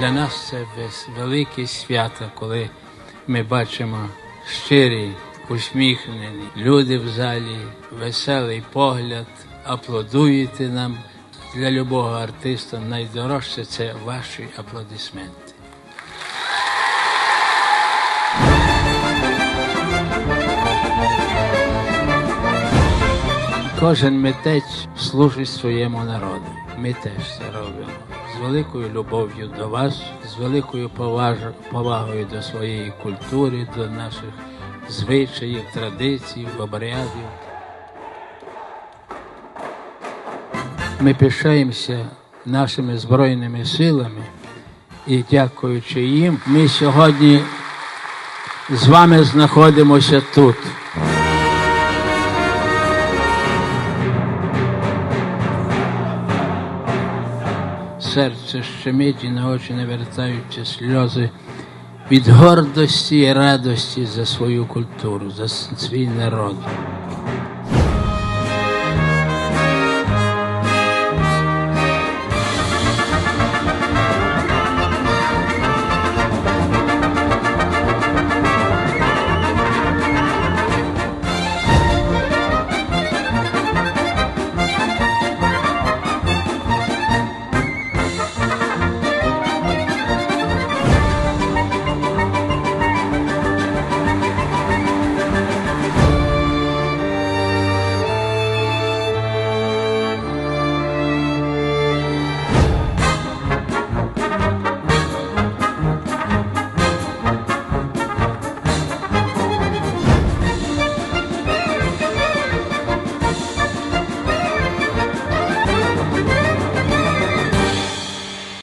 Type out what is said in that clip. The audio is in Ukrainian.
Для нас це велике свято, коли ми бачимо щирі, усміхнені люди в залі, веселий погляд, аплодуєте нам. Для любого артиста найдорожче це ваші аплодисменти. Кожен митець служить своєму народу. Ми теж це робимо. З великою любов'ю до вас, з великою повагою до своєї культури, до наших звичаїв, традицій, обрядів. Ми пишаємося нашими Збройними силами і дякуючи їм, ми сьогодні з вами знаходимося тут. Серце щемить і на очі навертаються сльози від гордості і радості за свою культуру, за свій народ.